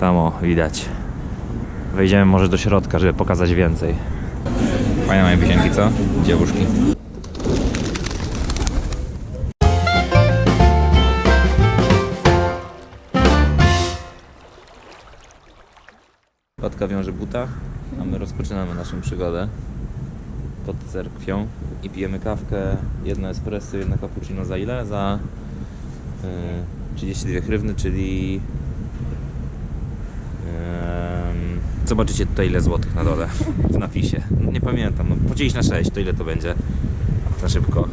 Tam o, widać. Wejdziemy może do środka, żeby pokazać więcej. Fajne mają wisienki, co? Dziewuszki. Patka wiąże buta, a my rozpoczynamy naszą przygodę pod cerkwią i pijemy kawkę, jedno espresso, jedno cappuccino za ile? Za y, 32 hrywny, czyli Zobaczycie tutaj ile złotych na dole w napisie. Nie pamiętam, no podzielić na 6, to ile to będzie? Na szybko.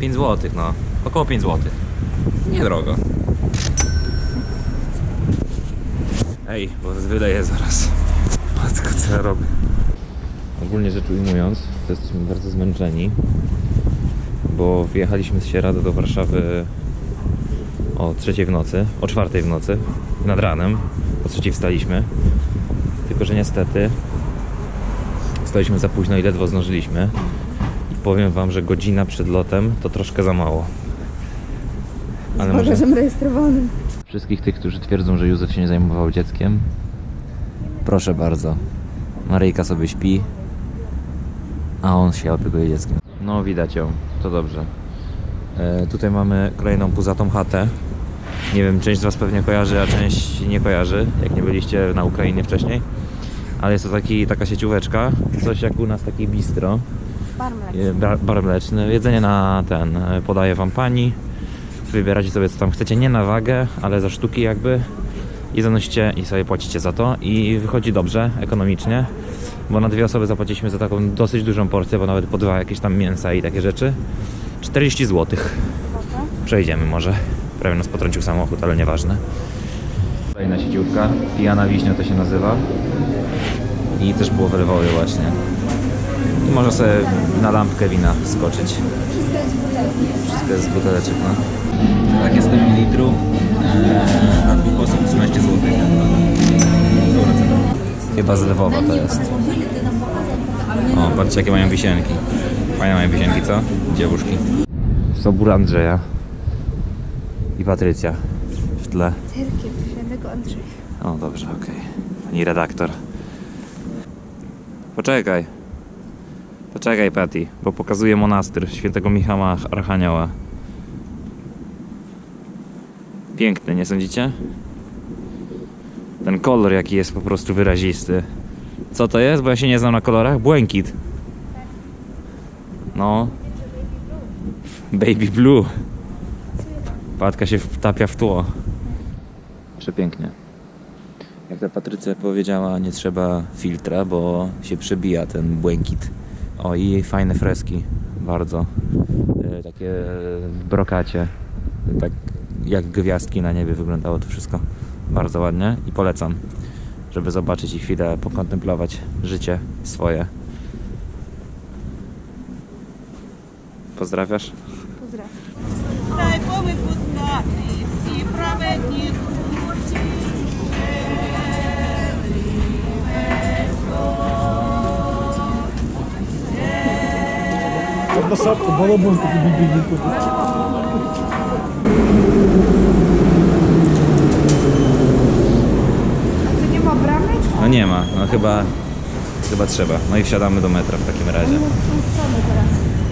5 złotych, no. Około 5 złotych. Niedrogo. Ej, bo wyleję zaraz. Matko, co ja robię? Ogólnie rzecz ujmując, to jesteśmy bardzo zmęczeni, bo wjechaliśmy z Sierada do Warszawy o trzeciej w nocy, o czwartej w nocy, nad ranem, o trzeciej wstaliśmy. Tylko, że niestety wstaliśmy za późno i ledwo zdążyliśmy. I powiem Wam, że godzina przed lotem to troszkę za mało. Ale Z może bagażem rejestrowanym. wszystkich tych, którzy twierdzą, że Józef się nie zajmował dzieckiem, proszę bardzo. Maryjka sobie śpi, a on się opiekuje dzieckiem. No, widać ją, to dobrze. E, tutaj mamy kolejną puzatą chatę. Nie wiem, część z Was pewnie kojarzy, a część nie kojarzy, jak nie byliście na Ukrainie wcześniej. Ale jest to taki, taka siecióweczka, coś jak u nas taki bistro, e, bar, bar mleczny. Jedzenie na ten e, podaje Wam pani. Wybieracie sobie co tam chcecie, nie na wagę, ale za sztuki jakby. I zanosicie i sobie płacicie za to i wychodzi dobrze, ekonomicznie. Bo na dwie osoby zapłaciliśmy za taką dosyć dużą porcję, bo nawet po dwa jakieś tam mięsa i takie rzeczy. 40 zł. Przejdziemy może. Prawie nas potrącił samochód, ale nieważne. Kolejna sieciówka. Pijana wiśnia to się nazywa. I też było w Lwowie właśnie. I można sobie na lampkę wina skoczyć. Wszystko jest z buteleczek, no. Takie 100 ml. Na dwóch osób 13 zł. Dobra cena. Chyba z Lwowa to jest. O, patrzcie jakie mają wisienki. Fajne mają wisienki, co? Dziewuszki. Sobór Andrzeja i Patrycja w tle. Cerkiew świętego Andrzeja. O, dobrze, okej. Pani redaktor. Poczekaj. Poczekaj, Patty, bo pokazuję monastyr świętego Michała Archanioła. Piękny, nie sądzicie? Ten kolor jaki jest po prostu wyrazisty. Co to jest? Bo ja się nie znam na kolorach. Błękit. No. Baby blue. Patka się wtapia w tło. Przepięknie jak ta Patrycja powiedziała, nie trzeba filtra, bo się przebija ten błękit. O i fajne freski, bardzo. E, takie e, brokacie, tak jak gwiazdki na niebie wyglądało to wszystko. Bardzo ładnie i polecam, żeby zobaczyć i chwilę pokontemplować życie swoje. Pozdrawiasz? Pozdrawiam. Daj pomysł na prawie Посадку балабон таки бібільний купить. A tu nie ma bramek? No nie ma, no chyba, chyba trzeba. No i wsiadamy do metra w takim razie. Nie ma w tą stronę teraz.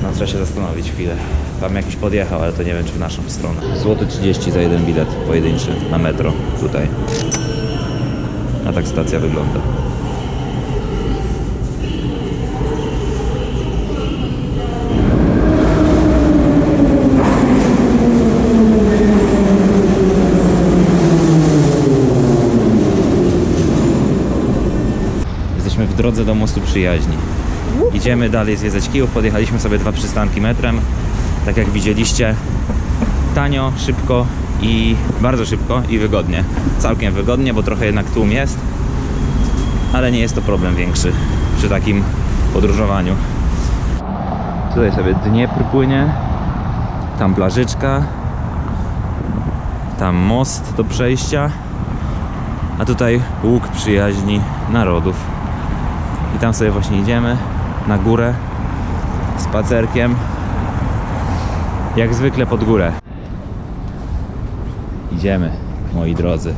No trzeba się zastanowić chwilę. Tam jakiś podjechał, ale to nie wiem czy w naszą stronę. Złoty 30 za jeden bilet pojedynczy na metro tutaj. A tak stacja wygląda. Jesteśmy w drodze do mostu przyjaźni. Idziemy dalej zwiedzać Kijów. Podjechaliśmy sobie dwa przystanki metrem. Tak jak widzieliście, tanio, szybko i bardzo szybko i wygodnie. Całkiem wygodnie, bo trochę jednak tłum jest, ale nie jest to problem większy przy takim podróżowaniu. Tutaj sobie Dniepr płynie, tam plażyczka, tam most do przejścia, a tutaj łuk przyjaźni narodów. I tam sobie właśnie idziemy na górę spacerkiem. Jak zwykle pod górę. Idziemy, moi drodzy.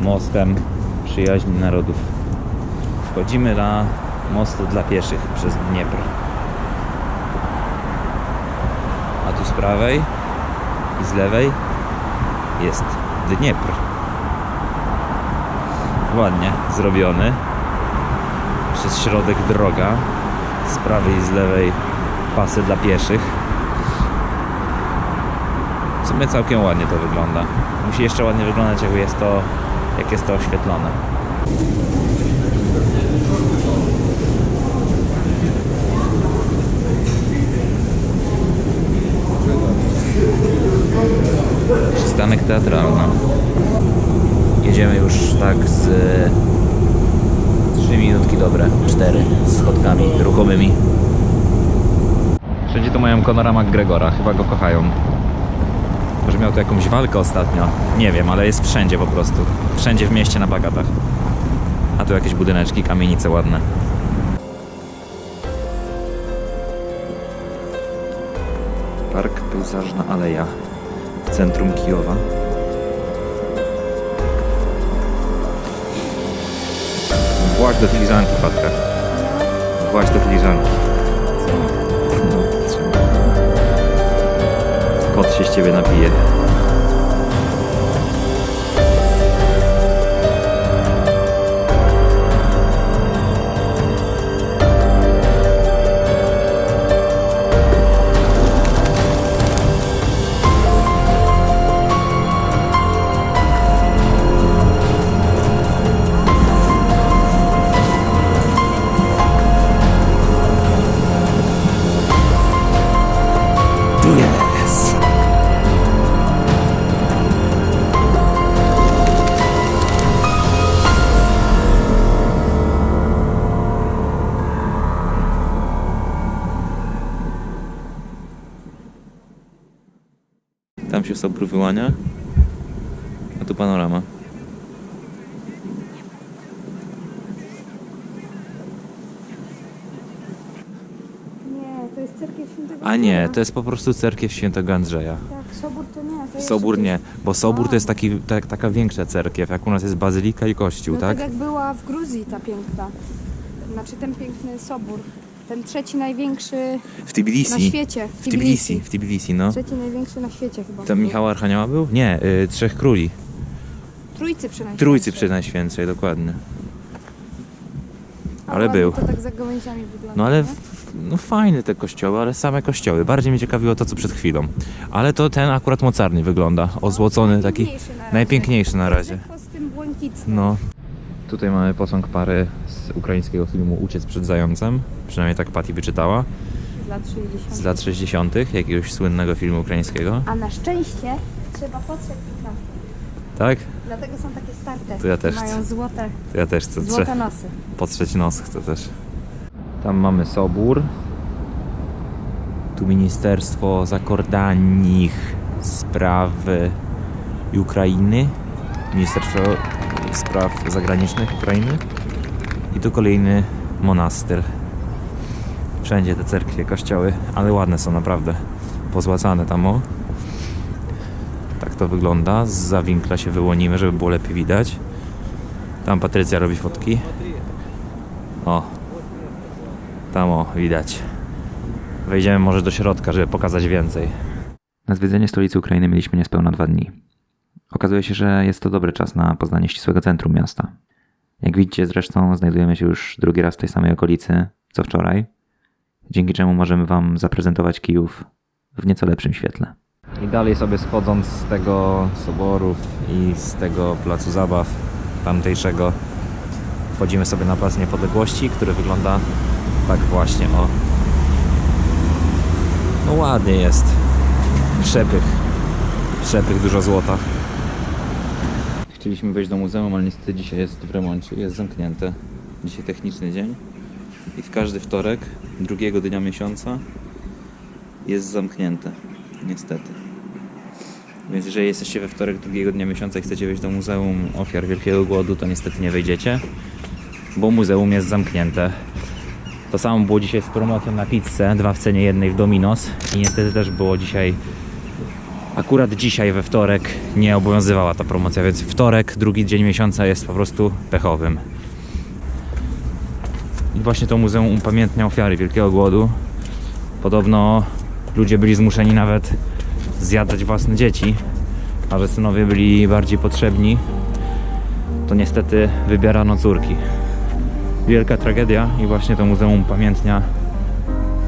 mostem przyjaźni narodów. Wchodzimy na most dla pieszych przez Dniepr. A tu z prawej i z lewej jest Dniepr. Ładnie zrobiony. Przez środek droga. Z prawej i z lewej pasy dla pieszych. W sumie całkiem ładnie to wygląda. Musi jeszcze ładnie wyglądać, jak jest to, jak jest to oświetlone. Przystanek teatralny. Jedziemy już tak z 3 minutki dobre, 4 z schodkami ruchomymi. Wszędzie to mają Conora McGregora, chyba go kochają. Może miał tu jakąś walkę ostatnio. Nie wiem, ale jest wszędzie po prostu. Wszędzie w mieście na plakatach. A tu jakieś budyneczki, kamienice ładne. Park Pejzażna Aleja w centrum Kijowa. Do filiżanki, Patka. Właź do filiżanki. No. Kot się z ciebie napije. Sobór wyłania, a tu panorama. Nie, to jest cerkiew świętego A nie, Andrzeja. to jest po prostu cerkiew świętego Andrzeja. Tak, sobór to nie. To jest Sobór nie, bo sobór to jest taki, tak, taka większa cerkiew, jak u nas jest bazylika i kościół, No tak? tak jak była w Gruzji ta piękna. Znaczy ten piękny sobór. Ten trzeci największy W Tbilisi. na świecie. W Tbilisi, w Tbilisi, no. Trzeci największy na świecie chyba. Tam Michała Archanioła był? Nie, y, Trzech Króli. Trójcy przynajmniej. Trójcy przy Najświętszej, dokładnie. Ale był. To tak za gałęziami wygląda. No ale, nie? no fajne te kościoły, ale same kościoły. Bardziej mnie ciekawiło to, co przed chwilą. Ale to ten akurat mocarny wygląda. Ozłocony, taki Najpiękniejszy na razie. najpiękniejszy na razie. Zwykło z tym błękitnym. No. Tutaj mamy posąg pary z ukraińskiego filmu Uciec przed zającem. Przynajmniej tak Patty wyczytała. Z lat 60. Z lat 60., jakiegoś słynnego filmu ukraińskiego. A na szczęście trzeba potrzeć nas. Tak? Dlatego są takie starte. To ja też Mają chcę. złote, To ja też chcę. złote nosy. Potrzeć nos chcę też. Tam mamy Sobór. Tu Ministerstwo Zakordanich Spraw i Ukrainy. Ministerstwo Spraw Zagranicznych Ukrainy. I tu kolejny monastyr. Wszędzie te cerkwie, kościoły, ale ładne są naprawdę. Pozłacane tam o. Tak to wygląda. Z winkla się wyłonimy, żeby było lepiej widać. Tam Patrycja robi fotki. O. Tam o, widać. Wejdziemy może do środka, żeby pokazać więcej. Na zwiedzenie stolicy Ukrainy mieliśmy niespełna dwa dni. Okazuje się, że jest to dobry czas na poznanie ścisłego centrum miasta. Jak widzicie zresztą znajdujemy się już drugi raz w tej samej okolicy co wczoraj, dzięki czemu możemy Wam zaprezentować Kijów w nieco lepszym świetle. I dalej sobie schodząc z tego soboru i z tego placu zabaw tamtejszego wchodzimy sobie na Plac Niepodległości, który wygląda tak właśnie, o. No ładnie jest. Przepych. Przepych, dużo złota. Chcieliśmy wejść do muzeum, ale niestety dzisiaj jest w remoncie, jest zamknięte. Dzisiaj techniczny dzień i w każdy wtorek, drugiego dnia miesiąca jest zamknięte. Niestety. Więc jeżeli jesteście we wtorek drugiego dnia miesiąca i chcecie wejść do Muzeum Ofiar Wielkiego Głodu, to niestety nie wejdziecie, bo muzeum jest zamknięte. To samo było dzisiaj z promocją na pizzę, dwa w cenie jednej w Dominos i niestety też było dzisiaj Akurat dzisiaj we wtorek nie obowiązywała ta promocja, więc wtorek, drugi dzień miesiąca jest po prostu pechowym. I właśnie to muzeum upamiętnia ofiary Wielkiego Głodu. Podobno ludzie byli zmuszeni nawet zjadać własne dzieci, a że synowie byli bardziej potrzebni, to niestety wybierano córki. Wielka tragedia i właśnie to muzeum upamiętnia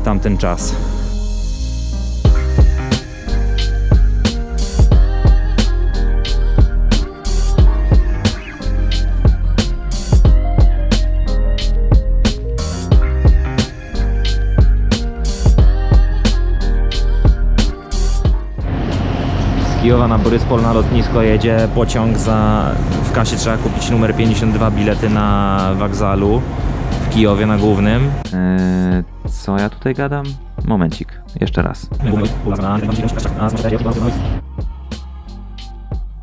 tamten czas. Z Kijowa na Boryspol na lotnisko jedzie pociąg za... W kasie trzeba kupić numer 52 bilety na wokzalu w Kijowie na głównym. Eee, co ja tutaj gadam? Momencik, jeszcze raz.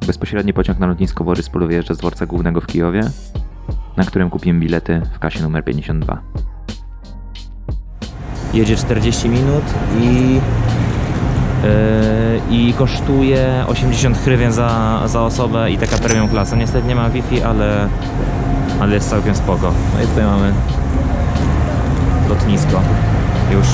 Bezpośredni pociąg na lotnisko Boryspol wyjeżdża z dworca głównego w Kijowie, na którym kupiłem bilety w kasie numer 52. Jedzie 40 minut i i kosztuje 80 hrywien za, za osobę i taka premium klasa. Niestety nie ma Wi-Fi, ale, ale jest całkiem spoko. No i tutaj mamy lotnisko już